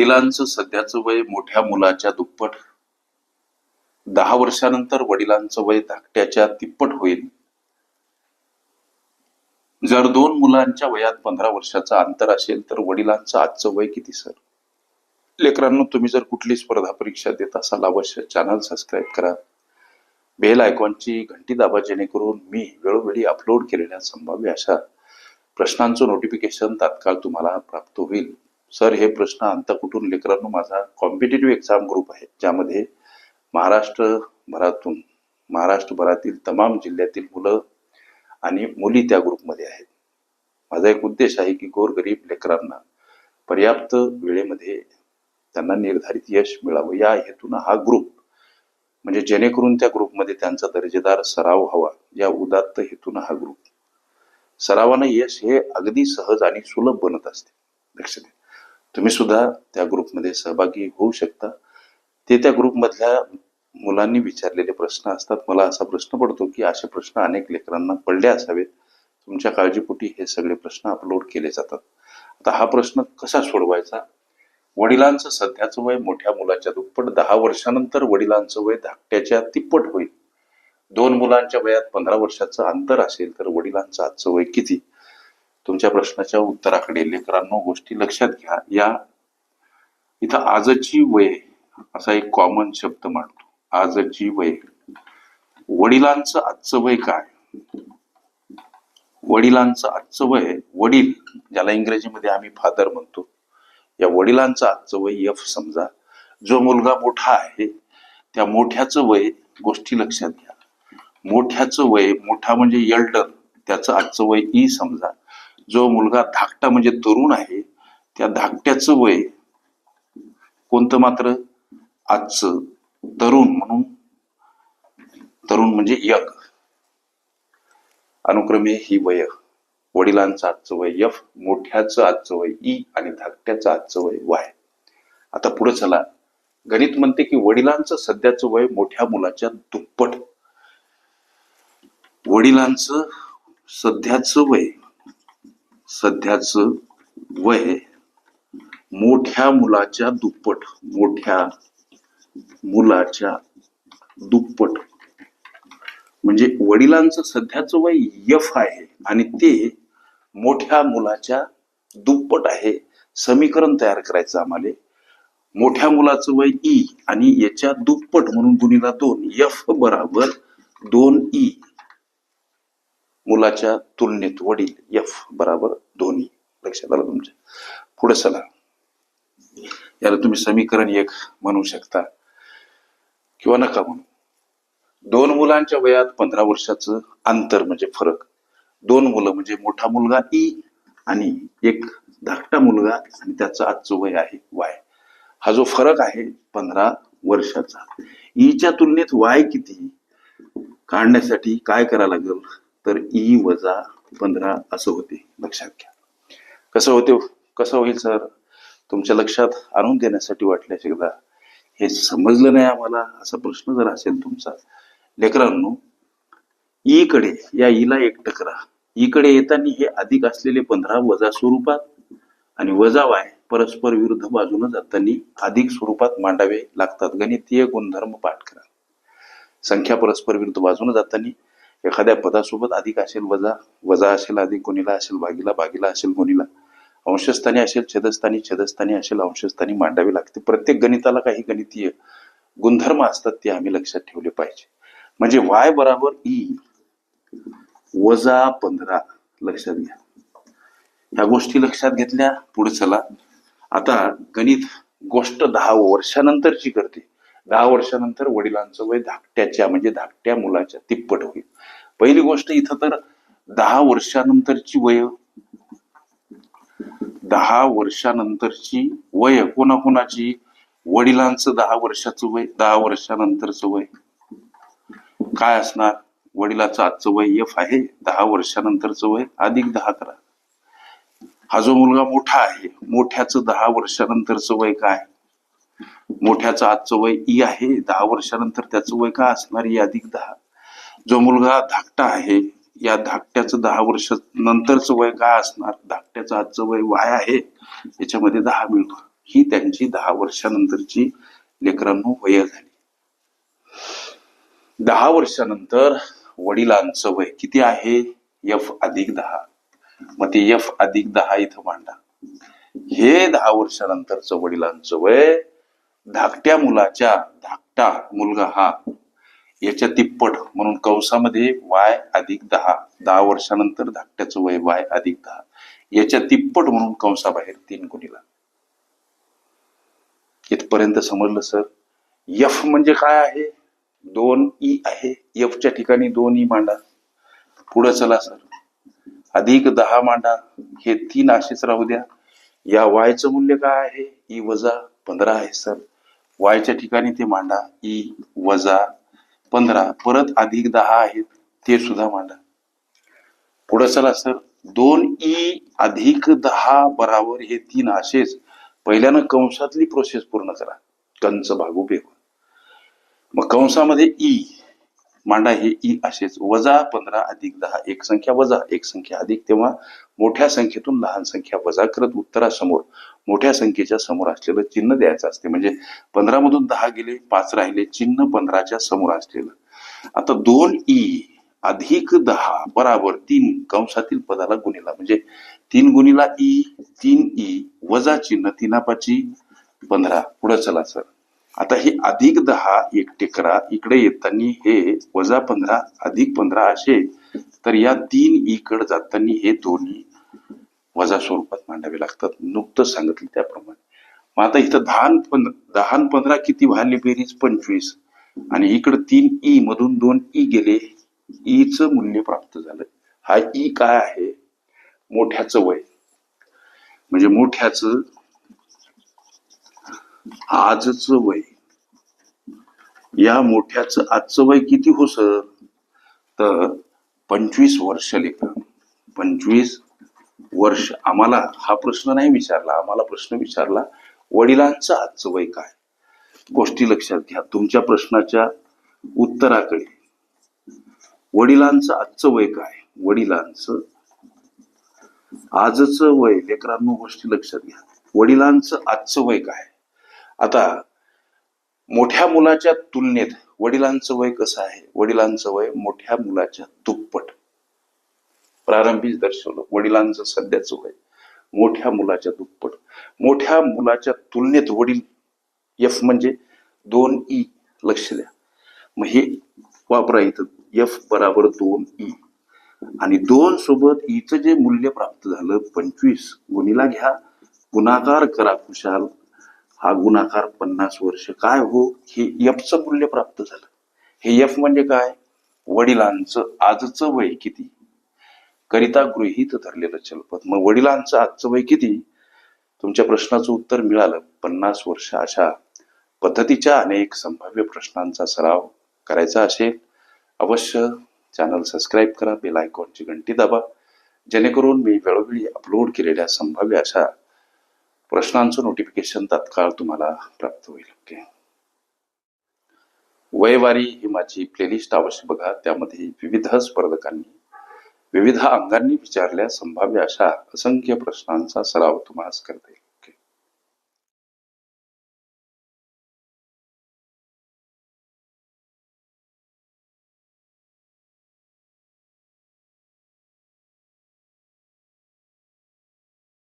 वडिलांचं सध्याचं वय मोठ्या मुलाच्या दुप्पट. दहा वर्षानंतर वडिलांचं वय धाकट्याच्या तिप्पट होईल. जर दोन मुलांच्या वयात पंधरा वर्षाचं अंतर असेल तर वडिलांचं आजचं वय किती सर? लेकरांनो तुम्ही जर कुठली स्पर्धा परीक्षा देत असाल अवश्य चॅनल सबस्क्राईब करा. बेल आयकॉनची घंटी दाबा जेणेकरून मी वेळोवेळी अपलोड केलेल्या संभाव्य अशा प्रश्नांचं नोटिफिकेशन तात्काळ तुम्हाला प्राप्त होईल. सर हे प्रश्न अंत कुठून लेकरांनो माझा कॉम्पिटेटिव्ह एक्झाम ग्रुप आहे ज्यामध्ये महाराष्ट्रभरातून महाराष्ट्रभरातील तमाम जिल्ह्यातील मुलं आणि मुली त्या ग्रुपमध्ये आहेत. माझा एक उद्देश आहे की गोरगरीब लेकरांना पर्याप्त वेळेमध्ये त्यांना निर्धारित यश मिळावं. या हेतून हा ग्रुप म्हणजे जेणेकरून त्या ग्रुपमध्ये त्यांचा दर्जेदार सराव हवा या उदात्त हेतून हा ग्रुप सरावानं यश हे अगदी सहज आणि सुलभ बनत असते. लक्ष द्या तुम्ही सुद्धा त्या ग्रुपमध्ये सहभागी होऊ शकता. ते त्या ग्रुपमधल्या मुलांनी विचारलेले प्रश्न असतात. मला असा प्रश्न पडतो की असे प्रश्न अनेक लेकरांना पडले असावेत. तुमच्या काळजीपोटी हे सगळे प्रश्न अपलोड केले जातात. आता हा प्रश्न कसा सोडवायचा? वडिलांचं सध्याचं वय मोठ्या मुलाच्या दुप्पट दहा वर्षानंतर वडिलांचं वय धाकट्याच्या तिप्पट होईल. दोन मुलांच्या वयात पंधरा वर्षाचं अंतर असेल तर वडिलांचं आजचं वय किती? तुमच्या प्रश्नाच्या उत्तराकडे लेकरांनो गोष्टी लक्षात घ्या. या इथं आजची वय असा एक कॉमन शब्द मांडतो आजची वय. वडिलांचं आजचं वय काय? वडिलांचं आजचं वय वडील ज्याला इंग्रजीमध्ये आम्ही फादर म्हणतो. या वडिलांचं आजचं वय एफ समजा. जो मुलगा मोठा आहे त्या मोठ्याचं वय गोष्टी लक्षात घ्या. मोठ्याचं वय मोठा म्हणजे एल्डर त्याचं आजचं वय ई समजा. जो मुलगा धाकटा म्हणजे तरुण आहे त्या धाकट्याचं वय कोणतं मात्र? आजचं तरुण म्हणून. तरुण म्हणजे यक. अनुक्रमे ही वय. वडिलांचं आजचं वय यफ मोठ्याचं आजचं वय ई आणि धाकट्याचं आजचं वय वाय. आता पुढे चला. गणित म्हणते की वडिलांचं सध्याचं वय मोठ्या मुलाच्या दुप्पट. वडिलांचं सध्याचं वय सध्याचं वय मोठ्या मुलाच्या दुप्पट मोठ्या मुलाच्या दुप्पट. म्हणजे वडिलांचं सध्याचं वय यफ आहे आणि ते मोठ्या मुलाच्या दुप्पट आहे. समीकरण तयार करायचं आम्हाला. मोठ्या मुलाचं वय ई आणि याच्या दुप्पट म्हणून गुणिला दोन. यफ बराबर दोन ई. मुलाच्या तुलनेत वडील एफ बराबर दोन्ही. लक्षात आलं तुमच्या? पुढे चला. याला तुम्ही समीकरण एक म्हणू शकता. किंवा नका म्हणू. दोन मुलांच्या वयात पंधरा वर्षाचं अंतर म्हणजे फरक. दोन मुलं म्हणजे मोठा मुलगा ई आणि एक धाकटा मुलगा आणि त्याचं आजचं वय आहे वाय हा जो फरक आहे पंधरा वर्षाचा. E ईच्या तुलनेत वाय किती? काढण्यासाठी काय करावं लागेल? तर ई वजा पंधरा असं होते लक्षात घ्या. कसं होते कसं होईल सर? तुमच्या लक्षात आणून देण्यासाठी वाटल्यास एकदा हे समजलं नाही आम्हाला असा प्रश्न जर असेल तुमचा. लेकरांनो ई कडे या ईला एक टकरा. ईकडे येताना हे अधिक असलेले पंधरा वजा स्वरूपात आणि वजा वाय परस्पर विरुद्ध बाजूने जाताना अधिक स्वरूपात मांडावे लागतात. गणितीय गुणधर्म पाठ करा. संख्या परस्पर विरुद्ध बाजूने जाताना एखाद्या पदासोबत अधिक असेल वजा वजा असेल अधिक कोणीला असेल भागीला भागीला असेल कोणीला. अंशस्थानी असेल छेदस्थानी छेदस्थानी असेल अंशस्थानी मांडावी लागते. प्रत्येक गणिताला काही गणितीय गुणधर्म असतात ते आम्ही लक्षात ठेवले पाहिजे. म्हणजे वाय बराबर ई वजा पंधरा लक्षात घ्या. ह्या गोष्टी लक्षात घेतल्या पुढे चला. आता गणित गोष्ट दहा वर्षानंतरची करते. दहा वर्षानंतर वडिलांचं वय धाकट्याच्या म्हणजे धाकट्या मुलाच्या तिप्पट होईल. पहिली गोष्ट इथं तर दहा वर्षानंतरची वय. दहा वर्षानंतरची वय कोणाकोणाची? वडिलांचं दहा वर्षाचं वय दहा वर्षानंतरचं वय. काय असणार? वडिलाचं आजचं वय एफ आहे दहा वर्षानंतरचं वय अधिक दहा करा हा जो मुलगा मोठा आहे मोठ्याचं दहा वर्षानंतरचं वय काय? मोठ्याचं आजचं वय ई आहे दहा वर्षानंतर त्याचं वय का असणार ई अधिक दहा. जो मुलगा धाकटा आहे या धाकट्याचं दहा वर्ष नंतरचं वय काय असणार धाकट्याचं आजचं वय वाय आहे याच्यामध्ये दहा मिळतो. ही त्यांची दहा वर्षानंतरची लेकरांनो वय झाली. दहा वर्षानंतर वडिलांचं वय किती आहे? एफ अधिक दहा. मग ते एफ अधिक दहा इथं मांडा. हे दहा वर्षानंतरचं वडिलांचं वय धाकट्या मुलाच्या धाकटा मुलगा हा याच्या तिप्पट म्हणून कंसामध्ये वाय अधिक दहा दहा वर्षानंतर धाकट्याचं वय वाय अधिक दहा. याच्या तिप्पट म्हणून कंसाबाहेर तीन गुणीला. इथपर्यंत समजलं सर? यफ म्हणजे काय आहे? दोन ई आहे. यफच्या ठिकाणी दोन ई मांडा. पुढे चला सर. अधिक दहा मांडा. हे तीन असेच राहू द्या. या वायचं मूल्य काय आहे? ई वजा पंधरा आहे सर. वायच्या ठिकाणी ते मांडा. ई वजा पंधरा परत अधिक दहा आहेत ते सुद्धा मांडा. पुढे चला सर. दोन ई अधिक दहा बराबर हे तीन असेच पहिल्यानं कंसातली प्रोसेस पूर्ण करा. कंच भागू बेगून मग कंसामध्ये ई मांडा हे ई असेच. वजा पंधरा अधिक दहा एक संख्या वजा एक संख्या अधिक. तेव्हा मोठ्या संख्येतून लहान संख्या वजा करत उत्तरासमोर मोठ्या संख्येच्या समोर असलेलं चिन्ह द्यायचं असते. म्हणजे पंधरा मधून दहा गेले पाच राहिले चिन्ह पंधराच्या समोर असलेलं. आता दोन ई अधिक दहा बराबर तीन कंसातील पदाला गुणिला. म्हणजे तीन गुणिला ई तीन ई वजा चिन्ह तीनापाची पंधरा. पुढे चला सर. आता हे अधिक दहा एक टेकरा इकडे येताना हे वजा पंधरा अधिक पंधरा असे तर या तीन इकड जाताना हे दोन्ही वजा स्वरूपात मांडावे लागतात. नुकतंच सांगितलं त्याप्रमाणे. मग आता इथं दहा न पंध दहा पंधरा किती व्हायली बेरीज? पंचवीस. आणि इकडे तीन ई मधून दोन ई गेले. ईच मूल्य प्राप्त झालं. हा ई काय आहे? मोठ्याचं वय. म्हणजे मोठ्याचं आजच वय. या मोठ्याचं आजचं वय किती हो सर? तर पंचवीस वर्ष लेखा पंचवीस वर्ष. आम्हाला हा प्रश्न नाही विचारला. आम्हाला प्रश्न विचारला वडिलांचं आजचं वय काय? गोष्टी लक्षात घ्या. तुमच्या प्रश्नाच्या उत्तराकडे. वडिलांचं आजचं वय काय? वडिलांचं आजचं वय. लेकरांनो गोष्टी लक्षात घ्या. वडिलांचं आजचं वय काय? आता मोठ्या मुलाच्या तुलनेत वडिलांचं वय कसं आहे? वडिलांचं वय मोठ्या मुलाच्या दुप्पट. प्रारंभीच दर्शवलं. वडिलांचं सध्याचं वय मोठ्या मुलाच्या दुप्पट. मोठ्या मुलाच्या तुलनेत वडील एफ म्हणजे दोन ई लक्ष द्या. मग हे वापरा इथं. एफ बराबर दोन ई आणि दोन सोबत e ईचं जे मूल्य प्राप्त झालं पंचवीस गुणीला घ्या. गुणाकार करा खुशाल हा गुणाकार पन्नास वर्ष काय हो? हे यफचं मूल्य प्राप्त झालं. हे यफ म्हणजे काय? वडिलांचं आजचं वय किती? करिता गृहीत धरलेलं चलपत. मग वडिलांचं आजचं वय किती? तुमच्या प्रश्नाचं उत्तर मिळालं. पन्नास वर्ष अशा पद्धतीच्या अनेक संभाव्य प्रश्नांचा सराव करायचा असेल अवश्य चॅनल सबस्क्राईब करा बेल आयकॉनची घंटी दाबा. जेणेकरून मी वेळोवेळी अपलोड केलेल्या संभाव्य अशा प्रश्नांचं नोटिफिकेशन तात्काळ तुम्हाला प्राप्त होईल ओके वयवारी ही माझी प्लेलिस्ट अवश्य बघा. त्यामध्ये विविध स्पर्धकांनी विविध अंगांनी विचारल्या संभाव्य अशा असंख्य प्रश्नांचा सराव तुम्हाला करता येईल.